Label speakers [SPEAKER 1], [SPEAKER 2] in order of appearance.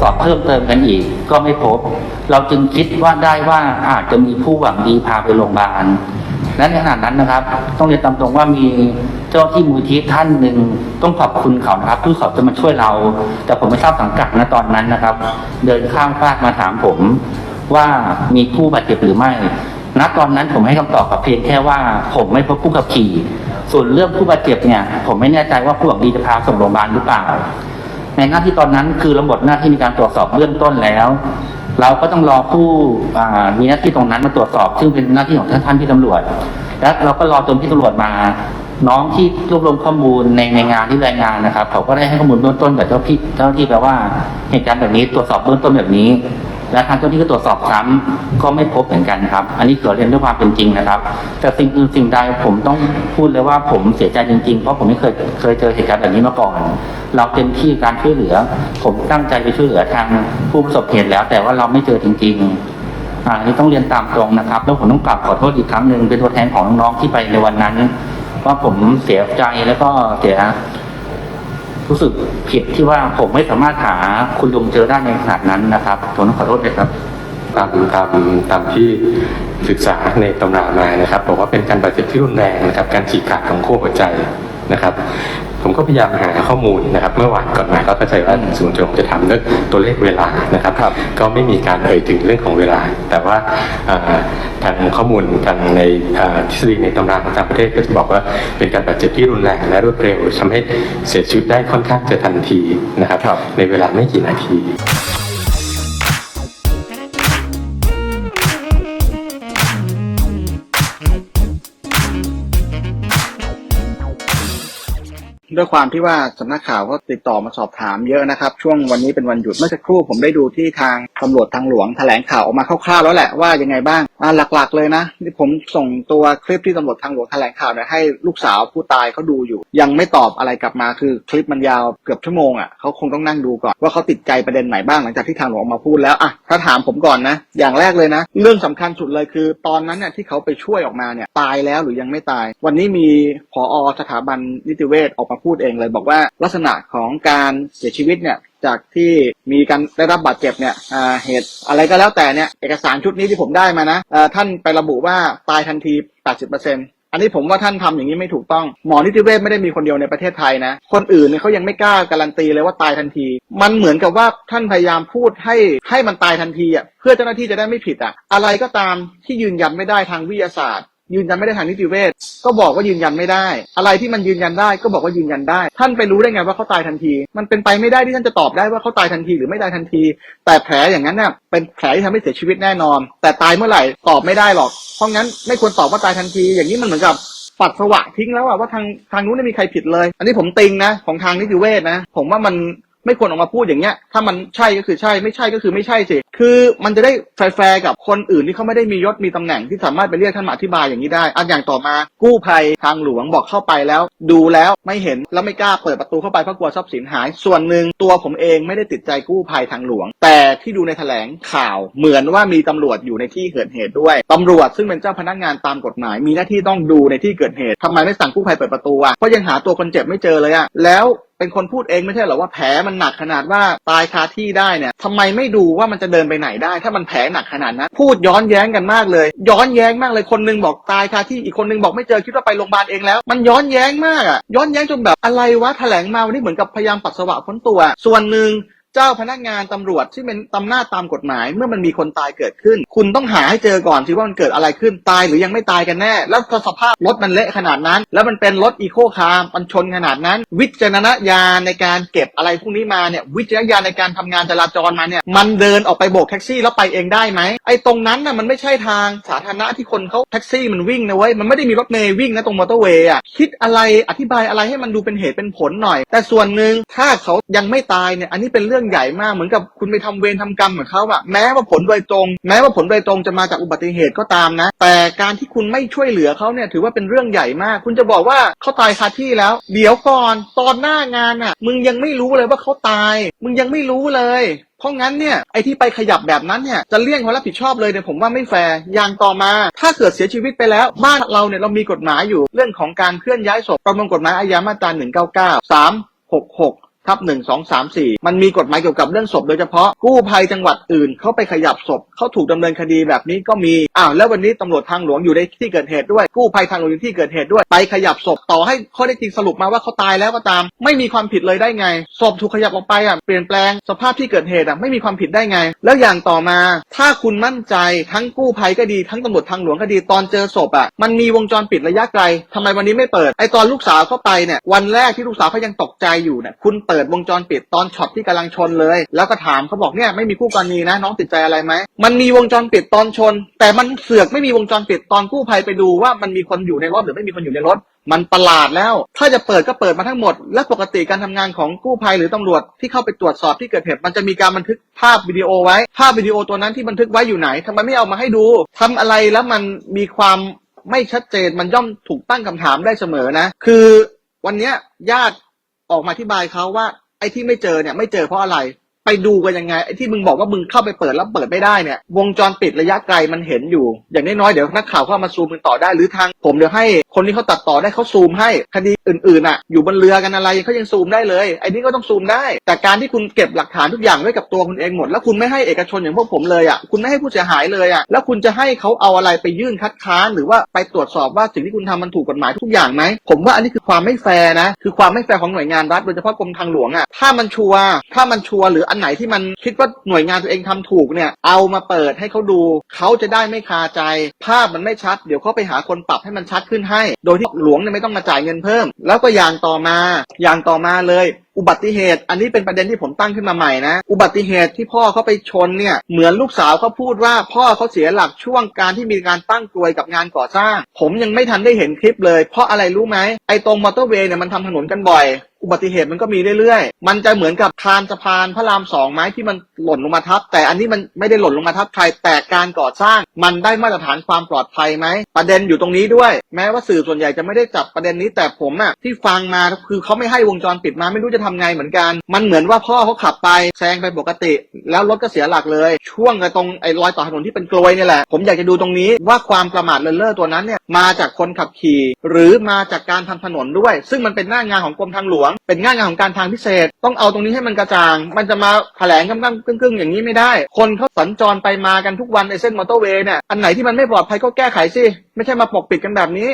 [SPEAKER 1] สอบเพิ่มเติมกันอีก ก็ไม่พบ เราจึงคิดว่าได้ว่าอาจจะมีผู้หวังดีพาไปโรงพยาบาลและในขณะนั้นนะครับ ต้องเรียนตามตรงว่ามีเจ้าที่มูลที่ท่านหนึ่งต้องขอบคุณเขานะครับที่เขาจะมาช่วยเรา แต่ผมไม่ทราบสังกัดนะตอนนั้นนะครับ เดินข้ามฟากมาถามผมว่ามีผู้บาดเจ็บหรือไม่ณตอนนั้นผมให้คำตอบกับเพียงแค่ว่าผมไม่พบผู้ขับขี่ ส่วนเรื่องผู้บาดเจ็บเนี่ย ผมไม่แน่ใจว่าผู้หวังดีจะพาส่งโรงพยาบาลหรือเปล่า ในหน้าที่ตอนนั้นคือระบบหน้าที่มีการตรวจสอบเบื้องต้นแล้ว เราก็ต้องรอผู้มีหน้าที่ตรงนั้นมาตรวจสอบ ซึ่งเป็นหน้าที่ของท่านท่านที่ตำรวจ และเราก็รอจนพี่ตำรวจมา น้องที่รวบรวมข้อมูลในในงานที่รายงานนะครับ เขาก็ได้ให้ข้อมูลเบื้องต้นกับเจ้าพี่เจ้าหน้าที่แปลว่าเหตุการณ์แบบนี้ตรวจสอบเบื้องต้นแบบนี้ และทางเจ้าหน้าที่ก็ตรวจสอบซ้ำก็ไม่พบเหมือนกันครับ อันนี้ขอเรียนด้วยความเป็นจริงนะครับ แต่สิ่งอื่นสิ่งใดผมต้องพูดเลยว่าผมเสียใจจริงๆ เพราะผมไม่เคยเคยเจอเหตุการณ์แบบนี้มาก่อน เราเต็มที่การช่วยเหลือ ผมตั้งใจไปช่วยเหลือทางผู้ประสบเหตุแล้ว แต่ว่าเราไม่เจอจริง ๆอันนี้ต้องเรียนตามตรงนะครับ แล้วผมต้องกลับขอโทษอีกครั้งหนึ่งเป็นตัวแทนของน้องๆที่ไปในวันนั้น ว่าผมเสียใจแล้วก็เสีย รู้สึกผิดที่ว่าผมไม่สามารถหาคุณลุงเจอได้ในขนาดนั้นนะครับผมต้องขอโทษด้วยครับ
[SPEAKER 2] ตามตามตามที่ศึกษาในตำรามานะครับ บอกว่าเป็นการบาดเจ็บที่รุนแรงนะครับ การฉีกขาดของขั้วหัวใจนะครับ ผมก็พยายามหาข้อมูลนะครับ เมื่อวานก่อนมาก็เข้าใจว่าศูนย์ตรงจะทำเรื่องตัวเลขเวลานะครับ ก็ไม่มีการเอ่ยถึงเรื่องของเวลา แต่ว่าอ่าทางข้อมูลทางในอ่าทฤษฎีในตำราของต่างประเทศก็จะบอกว่าเป็นการบาดเจ็บที่รุนแรงและรวดเร็วทำให้เสียชีวิตได้ค่อนข้างจะทันทีนะครับ ในเวลาไม่กี่นาที
[SPEAKER 3] ด้วยความที่ว่าสำนักข่าวก็ติดต่อมาสอบถามเยอะนะครับ ช่วงวันนี้เป็นวันหยุดเมื่อสักครู่ผมได้ดูที่ทางตำรวจทางหลวงแถลงข่าวออกมาคร่าวๆแล้วแหละว่ายังไงบ้าง อ่าหลักๆเลยนะที่ผมส่งตัวคลิปที่ตำรวจทางหลวงแถลงข่าวเนี่ยให้ลูกสาวผู้ตายเขาดูอยู่ ยังไม่ตอบอะไรกลับมาคือคลิปมันยาวเกือบชั่วโมงอะเขาคงต้องนั่งดูก่อนว่าเขาติดใจประเด็นไหนบ้างหลังจากที่ทางหลวงออกมาพูดแล้วอะถ้าถามผมก่อนนะ อย่างแรกเลยนะ เรื่องสำคัญสุดเลยคือ ตอนนั้นเนี่ยที่เขาไปช่วยออกมาเนี่ยตายแล้วหรือยังไม่ตาย วันนี้มีผอสถาบันนิติเวชออกมาพูดเองเลย บอกว่าลักษณะของการเสียชีวิตเนี่ย จากที่มีการได้รับบาดเจ็บเนี่ยเหตุอะไรก็แล้วแต่เนี่ยเอกสารชุดนี้ที่ผมได้มานะท่านไประบุว่าตายทันที 80%อันนี้ผมว่าท่านทำอย่างนี้ไม่ถูกต้องหมอนิติเวชไม่ได้มีคนเดียวในประเทศไทยนะ คนอื่นเนี่ยเขายังไม่กล้าการันตีเลยว่าตายทันที มันเหมือนกับว่าท่านพยายามพูดให้ให้มันตายทันทีอะเพื่อเจ้าหน้าที่จะได้ไม่ผิดอะอะไรก็ตามที่ยืนยันไม่ได้ทางวิทยาศาสตร์ ยืนยันไม่ได้ทางนิติเวชก็บอกว่ายืนยันไม่ได้ อะไรที่มันยืนยันได้ก็บอกว่ายืนยันได้ ท่านไปรู้ได้ไงว่าเขาตายทันที มันเป็นไปไม่ได้ที่ท่านจะตอบได้ว่าเขาตายทันทีหรือไม่ตายทันที แต่แผลอย่างนั้นเนี่ยเป็นแผลที่ทำให้เสียชีวิตแน่นอน แต่ตายเมื่อไหร่ตอบไม่ได้หรอก เพราะงั้นไม่ควรตอบว่าตายทันที อย่างนี้มันเหมือนกับปัดสวะทิ้งแล้วว่าทางทางนู้นไม่มีใครผิดเลย อันนี้ผมติงนะของทางนิติเวชนะ ผมว่ามัน ไม่ควรออกมาพูดอย่างเงี้ย ถ้ามันใช่ก็คือใช่ ไม่ใช่ก็คือไม่ใช่สิ คือมันจะได้แฟร์กับคนอื่นที่เขาไม่ได้มียศมีตำแหน่งที่สามารถไปเรียกท่านมาอธิบายอย่างนี้ได้ อันอย่างต่อมากู้ภัยทางหลวงบอกเข้าไปแล้ว ดูแล้วไม่เห็นแล้วไม่กล้าเปิดประตูเข้าไปเพราะกลัวทรัพย์สินหาย ส่วนหนึ่งตัวผมเองไม่ได้ติดใจกู้ภัยทางหลวง แต่ที่ดูในแถลงข่าวเหมือนว่ามีตำรวจอยู่ในที่เกิดเหตุด้วยตำรวจซึ่งเป็นเจ้าพนักงานตามกฎหมาย มีหน้าที่ต้องดูในที่เกิดเหตุทำไมไม่สั่งกู้ภัยเปิดประตูอะเพราะยังหาตัวคนเจ็บไม่เจอเลยอะแล้ว เป็นคนพูดเองไม่ใช่เหรอว่าแผลมันหนักขนาดว่าตายคาที่ได้เนี่ยทำไมไม่ดูว่ามันจะเดินไปไหนได้ ถ้ามันแผลหนักขนาดนั้นพูดย้อนแย้งกันมากเลย ย้อนแย้งมากเลยคนนึงบอกตายคาที่อีกคนนึงบอกไม่เจอคิดว่าไปโรงพยาบาลเองแล้ว มันย้อนแย้งมากอะย้อนแย้งจนแบบอะไรวะแถลงมาวันนี้เหมือนกับพยายามปัสสาวะพ้นตัว ส่วนหนึ่ง เจ้าพนักงานตำรวจที่เป็นตำหน้าจตามกฎหมาย เมื่อมันมีคนตายเกิดขึ้น คุณต้องหาให้เจอก่อนสิว่ามันเกิดอะไรขึ้นตายหรือยังไม่ตายกันแน่ แล้วสภาพรถมันเละขนาดนั้น แล้วมันเป็นรถอีโคคาร์มันชนขนาดนั้น วิจารณญาณในการเก็บอะไรพวกนี้มาเนี่ยวิจารณญาณในการทำงานจราจรมาเนี่ยมันเดินออกไปโบกแท็กซี่แล้วไปเองได้ไหมไอ้ตรงนั้นน่ะมันไม่ใช่ทางสาธารณะที่คนเขาแท็กซี่มันวิ่งนะเว้ยมันไม่ได้มีรถเมย์วิ่งนะตรงมอเตอร์เวย์อะคิดอะไรอธิบายอะไรให้มันดูเป็นเหตุเป็นผลหน่อย แต่ส่วนหนึ่งถ้าเขายังไม่ตายเนี่ยอันนี้เป็นเรื่องใหญ่มากเหมือนกับคุณไปทำเวรทำกรรมกับเขาอะแม้ว่าผลโดยตรง แม้ว่าผลโดยตรงจะมาจากอุบัติเหตุก็ตามนะ แต่การที่คุณไม่ช่วยเหลือเขาเนี่ยถือว่าเป็นเรื่องใหญ่มาก คุณจะบอกว่าเขาตายคาที่แล้ว เดี๋ยวก่อนตอนหน้างานอะมึงยังไม่รู้เลยว่าเขาตาย มึงยังไม่รู้เลยเพราะงั้นเนี่ยไอที่ไปขยับแบบนั้นเนี่ยจะเลี่ยงความรับผิดชอบเลยเนี่ยผมว่าไม่แฟร์อย่างต่อมา ถ้าเกิดเสียชีวิตไปแล้ว บ้านเราเนี่ยเรามีกฎหมายอยู่เรื่องของการเคลื่อนย้ายศพประมวลกฎหมายอาญามาตรา199 3 66 ทับหนึ่งสองสามสี่มันมีกฎหมายเกี่ยวกับเรื่องศพโดยเฉพาะกู้ภัยจังหวัดอื่นเขาไปขยับศพเขาถูกดำเนินคดีแบบนี้ก็มีอ้าวแล้ววันนี้ตำรวจทางหลวงอยู่ในที่เกิดเหตุด้วย กู้ภัยทางหลวงอยู่ที่เกิดเหตุด้วยไปขยับศพต่อให้ข้อได้จริงสรุปมาว่าเขาตายแล้วก็ตาม ไม่มีความผิดเลยได้ไงศพถูกขยับออกไปอะเปลี่ยนแปลงสภาพที่เกิดเหตุอะไม่มีความผิดได้ไง แล้วอย่างต่อมา ถ้าคุณมั่นใจทั้งกู้ภัยก็ดีทั้งตำรวจทางหลวงก็ดีตอนเจอศพอะมันมีวงจรปิดระยะไกลทำไมวันนี้ไม่เปิดไอตอนลูกสาวเข้าไปเนี่ยวันแรกที่ลูกสาวเขายังตกใจอยู่เนี่ยคุณเปิดวงจรปิดตอนช็อตที่กำลังชนเลย แล้วก็ถามเขาบอกเนี่ยไม่มีคู่กรณีนะ น้องติดใจอะไรไหมมันมีวงจรปิดตอนชน แต่มันเสือกไม่มีวงจรปิดตอนกู้ภัยไปดูว่ามันมีคนอยู่ในรถหรือไม่มีคนอยู่ในรถมันประหลาดแล้ว ถ้าจะเปิดก็เปิดมาทั้งหมด และปกติการทำงานของกู้ภัยหรือตำรวจที่เข้าไปตรวจสอบที่เกิดเหตุมันจะมีการบันทึกภาพวิดีโอไว้ ภาพวิดีโอตัวนั้นที่บันทึกไว้อยู่ไหนทำไมไม่เอามาให้ดูทำอะไรแล้วมันมีความไม่ชัดเจนมันย่อมถูกตั้งคำถามได้เสมอนะ คือวันนี้ญาติ ออกมาอธิบายเขาว่าไอ้ที่ไม่เจอเนี่ยไม่เจอเพราะอะไร ดูกันยังไงไอ้ที่มึงบอกว่ามึงเข้าไปเปิดแล้วเปิดไม่ได้เนี่ยวงจรปิดระยะไกลมันเห็นอยู่ อย่างน้อยๆเดี๋ยวนักข่าวเข้ามาซูมกันต่อได้หรือทาง ผมเดี๋ยวให้คนที่เขาตัดต่อได้เขาซูมให้คดีอื่นๆอะ อยู่บนเรือกันอะไรเขายังซูมได้เลยไอ้นี่ก็ต้องซูมได้ แต่การที่คุณเก็บหลักฐานทุกอย่างไว้กับตัวคุณเองหมด แล้วคุณไม่ให้เอกชนอย่างพวกผมเลยอะคุณไม่ให้ผู้เสียหายเลยอะแล้วคุณจะให้เขาเอาอะไรไปยื่นคัดค้านหรือว่าไปตรวจสอบว่าสิ่งที่คุณทำมันถูกกฎหมายทุกอย่างไหมผมว่าอันนี้คือความไม่แฟร์นะคือความไม่แฟร์ของหน่วยงานรัฐโดยเฉพาะกรมทางหลวงอะถ้ามันชัวร์ถ้ามันชัวร์หรืออันไหนที่มันคิดว่าหน่วยงานตัวเองทำถูกเนี่ยเอามาเปิดให้เขาดูเขาจะได้ไม่คาใจ ภาพมันไม่ชัด เดี๋ยวเขาไปหาคนปรับให้มันชัดขึ้นให้ โดยที่หลวงเนี่ยไม่ต้องมาจ่ายเงินเพิ่ม แล้วก็อย่างต่อมาอย่างต่อมาเลยอุบัติเหตุ อันนี้เป็นประเด็นที่ผมตั้งขึ้นมาใหม่นะ อุบัติเหตุที่พ่อเขาไปชนเนี่ย เหมือนลูกสาวเขาพูดว่าพ่อเขาเสียหลักช่วงการที่มีการตั้งกลวยกับงานก่อสร้าง ผมยังไม่ทันได้เห็นคลิปเลย เพราะอะไรรู้ไหมไอ้ตรงมอเตอร์เวย์เนี่ยมันทำถนนกันบ่อย อุบัติเหตุมันก็มีเรื่อยๆ มันจะเหมือนกับคานสะพานพระรามสองไม้ที่มันหล่นลงมาทับ แต่อันนี้มันไม่ได้หล่นลงมาทับใครแต่การก่อสร้าง มันได้มาตรฐานความปลอดภัยไหม ประเด็นอยู่ตรงนี้ด้วย แม้ว่าสื่อส่วนใหญ่จะไม่ได้จับประเด็นนี้แต่ผมอะที่ฟังมาคือเขาไม่ให้วงจรปิดมาไม่รู้จะทำไงเหมือนกัน มันเหมือนว่าพ่อเขาขับไปแซงไปปกติ แล้วรถก็เสียหลักเลย ช่วงตรงไอ้รอยต่อถนนที่เป็นกลวยนี่แหละผมอยากจะดูตรงนี้ว่าความประมาทเลินเล่อตัวนั้นเนี่ยมาจากคนขับขี่ หรือมาจากการทำถนนด้วย ซึ่งมันเป็นหน้างานของกรมทางหลวงเป็นงานงานของการทางพิเศษ ต้องเอาตรงนี้ให้มันกระจ่าง มันจะมาแถลงกำลังกึ่งๆ อย่างนี้ไม่ได้ คนเขาสัญจรไปมากันทุกวันในเส้นมอเตอร์เวย์เนี่ยอันไหนที่มันไม่ปลอดภัยก็แก้ไขสิไม่ใช่มาปกปิดกันแบบนี้